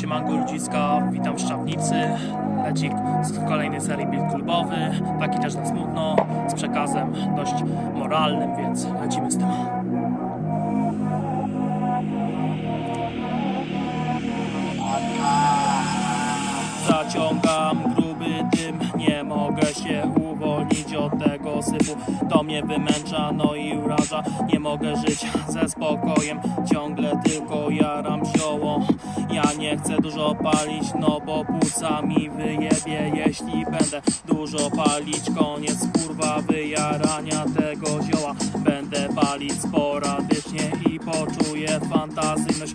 Siemanko ludziska, witam w Szczawnicy. Lecik z kolejnej serii Build Klubowy, taki też na smutno, z przekazem dość moralnym, więc lecimy z To mnie wymęcza, no i uraża. Nie mogę żyć ze spokojem. Ciągle tylko jaram zioło. Ja nie chcę dużo palić, no bo płuca mi wyjebie. Jeśli będę dużo palić Koniec kurwa wyjarania tego zioła. Będę palić sporadycznie i poczuję fantazyjność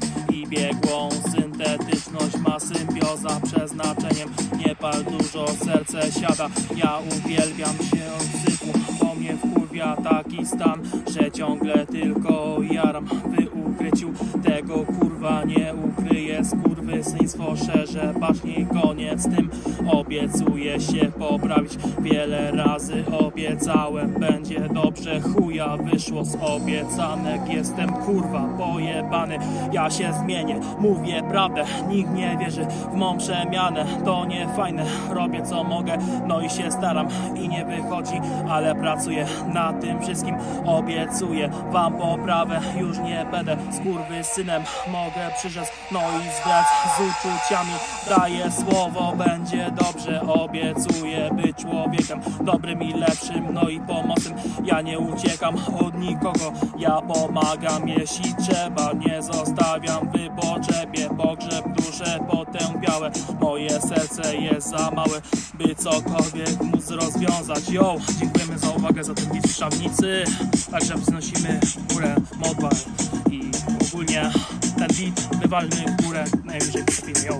ma symbioza przeznaczeniem. Nie pal dużo, serce siada. Ja uwielbiam się od syfu bo mnie wkurwia taki stan że ciągle tylko jaram. W ukryciu tego kurwa nie ukryję skurwysyństwo szerze bacznie koniec tym. Obiecuję się poprawić. Wiele razy obiecałem będzie dobrze. Chuja wyszło z obiecanek. Jestem kurwa pojebany. Ja się zmienię mówię prawdę. Nikt nie wierzy w mą przemianę. To nie fajne robię co mogę. No i się staram i nie wychodzi ale pracuję na tym wszystkim. Obiecuję wam poprawę. Już nie będę synem mogę przyrzec no i zwrać z uczuciami. Daję słowo będzie dobrze obiecuję być człowiekiem dobrym i lepszym no i pomocnym. Ja nie uciekam od nikogo ja pomagam jeśli trzeba. Nie zostawiam w pogrzeb duszę potępiałe. Moje serce jest za małe by cokolwiek móc rozwiązać. Yo dziękujemy za uwagę za ten bit w Szczawnicy także wznosimy górę modbal i ogólnie ten beat wywalmy w górę najwyżej potrafimy yo